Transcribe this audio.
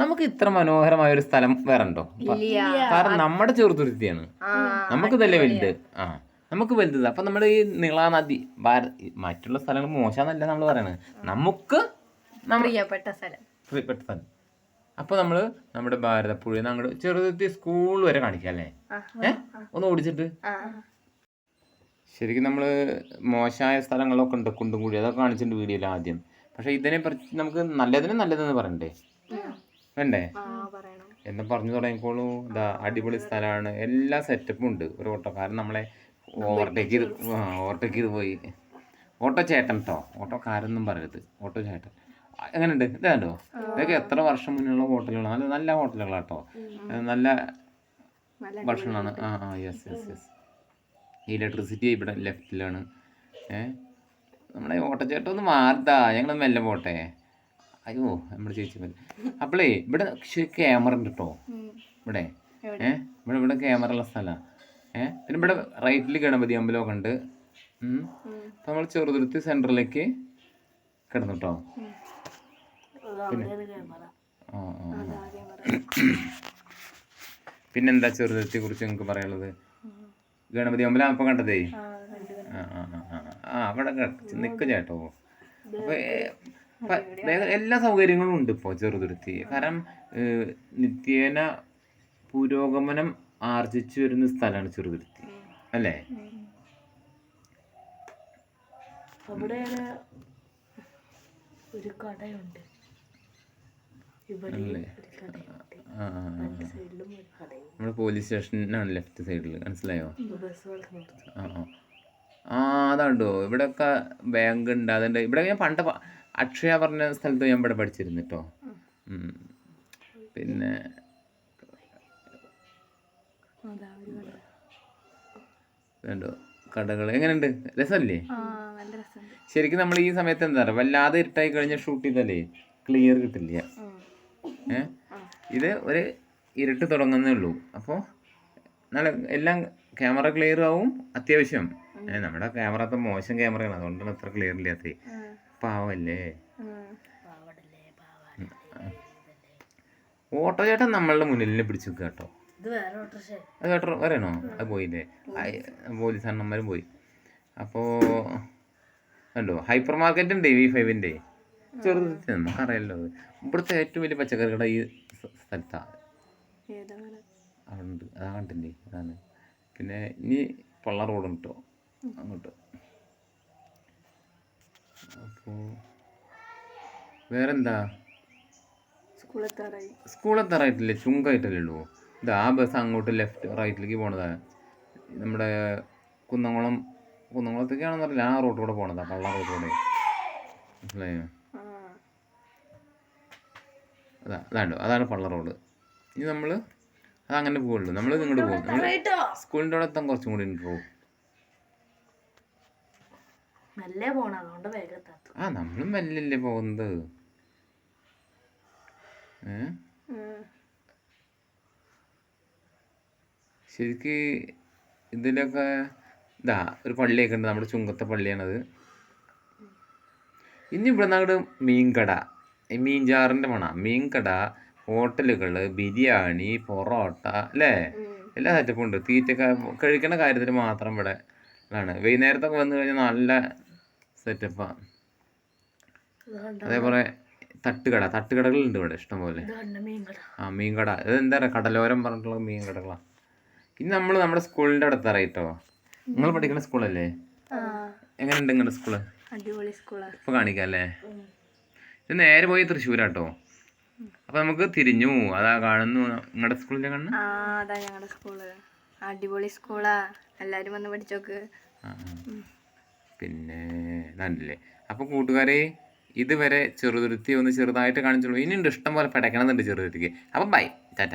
നമുക്ക് ഇത്ര മനോഹരമായ ഒരു സ്ഥലം വേറെ ഉണ്ടോ കാരണം നമ്മുടെ ചെറുതുരുത്തിയാണ്. നമുക്ക് ഇതല്ലേ വലുത്? ആ നമുക്ക് വലുത്. അപ്പൊ നമ്മുടെ ഈ നീള നദി മറ്റുള്ള സ്ഥലങ്ങൾ മോശമെന്നല്ല നമ്മൾ പറയണത് നമുക്ക് പ്രിയപ്പെട്ട സ്ഥലം. പ്രിയപ്പെട്ട സ്ഥലം. അപ്പൊ നമ്മൾ നമ്മുടെ ഭാരതപ്പുഴ അങ്ങോട്ട് ചെറുതുരുത്തി സ്കൂൾ വരെ കാണിക്കാം അല്ലേ? ഒന്ന് ഓടിച്ചിട്ട്. ശരിക്കും നമ്മൾ മോശമായ സ്ഥലങ്ങളൊക്കെ ഉണ്ട് കുണ്ടും കൂടി അതൊക്കെ കാണിച്ചിട്ടുണ്ട് വീഡിയോയിൽ ആദ്യം. പക്ഷെ ഇതിനെ പറ്റി നമുക്ക് നല്ലതിന് നല്ലതെന്ന് പറയണ്ടേ? വേണ്ടേ? എന്ന് പറഞ്ഞു തുടങ്ങിക്കോളൂ. ഇതാ അടിപൊളി സ്ഥലമാണ്. എല്ലാ സെറ്റപ്പും ഉണ്ട് ഒരു ഓട്ടോക്കാരൻ നമ്മളെ ഓവർടേക്ക് ചെയ്ത് ഓവർടേക്ക് ചെയ്ത് പോയി. ഓട്ടോ ചേട്ടൻ കേട്ടോ ഓട്ടോക്കാരെന്നും പറയരുത്. ഓട്ടോ ചേട്ടൻ. എങ്ങനെയുണ്ട്? ഇതാണ്ടോ ഇതൊക്കെ എത്ര വർഷം മുന്നുള്ള ഹോട്ടലുകളാണ് നല്ല നല്ല ഹോട്ടലുകളാണ് കേട്ടോ നല്ല ഭക്ഷണമാണ്. ആ ആ യെസ് യെസ് യെസ് ഇലക്ട്രിസിറ്റി ഇവിടെ ലെഫ്റ്റിലാണ് ഏഹ് നമ്മുടെ ഓട്ടോച്ചേട്ടൻ ഒന്ന് മാറുതാ. ഞങ്ങൾ മെല്ലെ പോട്ടെ. അയ്യോ നമ്മുടെ ചേച്ചി മതി അപ്പോളേ ഇവിടെ ക്യാമറ ഉണ്ട് കേട്ടോ ഇവിടെ. ഏ ഇവിടെ ഇവിടെ ക്യാമറ ഉള്ള സ്ഥലമാണ് ഏ പിന്നെ ഇവിടെ റൈറ്റിൽ ഗണപതി അമ്പലമൊക്കെ ഉണ്ട്. ഉം. അപ്പൊ നമ്മൾ ചെറുതുരുത്തി സെന്ററിലേക്ക് കിടന്നു കേട്ടോ പിന്നെ. ആ ആ. പിന്നെന്താ ചെറുതുരുത്തിയെ കുറിച്ച് നിങ്ങൾക്ക് പറയാനുള്ളത്? ഗണപതി അമ്പലം അപ്പൊ കണ്ടതേ? ആ ആ ആ, അവിടെ നിൽക്ക ചേട്ടോ. അപ്പൊ ഏ, പ- വേഗം എല്ലാ സൗകര്യങ്ങളും ഉണ്ട് ഇപ്പോൾ ചെറുതുരുത്തി. കാരണം നിത്യേന പുരോഗമനം ആർജിച്ചു വരുന്ന സ്ഥലമാണ് ചെറുതുരുത്തി. അല്ലേ? അവിടെ ഒരു കടയുണ്ട്. നമ്മുടെ പോലീസ് സ്റ്റേഷനാണ് ലെഫ്റ്റ് സൈഡിൽ. മനസ്സിലായോ? ആ അതാണ്ടോ. ഇവിടെയൊക്കെ ബാങ്ക് ഉണ്ട് അതുണ്ട് ഇവിടെ ഞാൻ പണ്ട് അക്ഷയ പറഞ്ഞ സ്ഥലത്ത് ഞാൻ ഇവിടെ പഠിച്ചിരുന്നു കേട്ടോ പിന്നെ വേണ്ടോ? കടകൾ എങ്ങനെയുണ്ട്? രസമല്ലേ? ശരിക്കും നമ്മൾ ഈ സമയത്ത് എന്താ പറയുക വല്ലാതെ ഇരുട്ടായി കഴിഞ്ഞാൽ ഷൂട്ട് ചെയ്താലേ ക്ലിയർ കിട്ടില്ല. ഏ? ഇത് ഒരു ഇരുട്ട് തുടങ്ങുന്നേ ഉള്ളൂ. അപ്പോൾ നല്ല എല്ലാം ക്യാമറ ക്ലിയർ ആവും. അത്യാവശ്യം. നമ്മുടെ ക്യാമറ മോശം ക്യാമറയാണ് അതുകൊണ്ടാണ് അത്ര ക്ലിയർ ഇല്ലാത്തത്. പാവല്ലേ? ഓട്ടോ ചേട്ടൻ നമ്മളുടെ മുന്നിൽ തന്നെ പിടിച്ചു നിൽക്കുക കേട്ടോ. ഇത് വേറെ ഓട്ടോറിക്ഷ അത് കേട്ടോ വരണോ അത് പോയില്ലേ? പോലീസ് അണ്ണന്മാരും പോയി. അപ്പോ കണ്ടോ? ഹൈപ്പർ മാർക്കറ്റ് ഉണ്ട് വി ഫൈവിന്റെ ചെറുത് നമുക്കറിയാലോ ഇവിടുത്തെ ഏറ്റവും വലിയ പച്ചക്കറി കട ഈ സ്ഥലത്താണ് അവിടെ ഉണ്ട് അതാ കണ്ടില്ലേ? അതാണ്. പിന്നെ ഇനി പള്ള റോഡ് കിട്ടോ. അങ്ങോട്ട്. അപ്പോൾ വേറെന്താ? സ്കൂളെ സ്കൂൾ എത്താറായിട്ടില്ലേ ചുങ്കായിട്ടല്ലേ ഉള്ളൂ. ഇത് ആ ബസ് അങ്ങോട്ട് ലെഫ്റ്റ് റൈറ്റിലേക്ക് പോണതാ. നമ്മുടെ കുന്നംകുളം കുന്നംകുളത്തേക്കാണെന്ന് അറിയില്ല ആ റോഡ് കൂടെ പോണതാ പള്ള റോഡ് കൂടെ. മനസ്സിലായോ? അതാ അതാണ്ടോ അതാണ് പള്ള റോഡ് ഇനി നമ്മൾ അതങ്ങനെ പോകുള്ളൂ നമ്മൾ ഇങ്ങോട്ട് പോകും. സ്കൂളിന്റെ സ്കൂളിന്റെ അവിടെ എത്താൻ കുറച്ചും കൂടി പോകും മെല്ലെ പോണം അതുകൊണ്ട് വേഗം എത്താത്തു ആ നമ്മളും മെല്ലല്ലേ പോകുന്നത്. ശരിക്ക് ഇതിലൊക്കെ ഇതാ ഒരു പള്ളിയൊക്കെ ഉണ്ട് നമ്മുടെ ചുങ്കത്തെ പള്ളിയാണത്. ഇനി ഇവിടെ അങ്ങോട്ട് മീൻകട. ഈ മീൻചാറിന്റെ മണ. മീൻകട ഹോട്ടലുകൾ ബിരിയാണി പൊറോട്ട അല്ലേ? എല്ലാ സെറ്റപ്പും ഉണ്ട്. തീറ്റ കഴിക്കണ കാര്യത്തിൽ മാത്രം ഇവിടെ ആണ് വൈകുന്നേരത്തൊക്കെ വന്നു കഴിഞ്ഞാൽ നല്ല സെറ്റപ്പാണ് അതേപോലെ തട്ടുകട തട്ടുകടകളുണ്ട് ഇവിടെ ഇഷ്ടംപോലെ. ആ മീൻകട. ഇത് എന്താ പറയുക കടലോരം പറഞ്ഞിട്ടുള്ള മീൻകടകളാണ് ഇനി നമ്മൾ നമ്മുടെ സ്കൂളിന്റെ അടുത്ത് അറിയിട്ടോ നിങ്ങൾ പഠിക്കുന്ന സ്കൂളല്ലേ? എങ്ങനെയുണ്ട് നിങ്ങളുടെ സ്കൂൾ? ഇപ്പൊ കാണിക്കാം അല്ലേ ഇത് നേരെ പോയി തൃശ്ശൂരാട്ടോ. അപ്പൊ നമുക്ക് തിരിഞ്ഞു അതാ കാണുന്നു നിങ്ങളുടെ സ്കൂളിന്റെ കണ്ണ്. അതാ ഞങ്ങളുടെ സ്കൂൾ. അടിപൊളി സ്കൂളാ. എല്ലാരും വന്ന് പഠിച്ചോക്ക്. പിന്നെ ഇതാണ്ടല്ലേ അപ്പോൾ കൂട്ടുകാരെ ഇതുവരെ ചെറുതുരുത്തി ഒന്ന് ചെറുതായിട്ട് കാണിച്ചുള്ളൂ. ഇനിയുണ്ട് ഇഷ്ടം പോലെ പടയ്ക്കണമെന്നുണ്ട് ചെറുതുരുത്തിക്ക്. അപ്പം ബൈ ടാറ്റ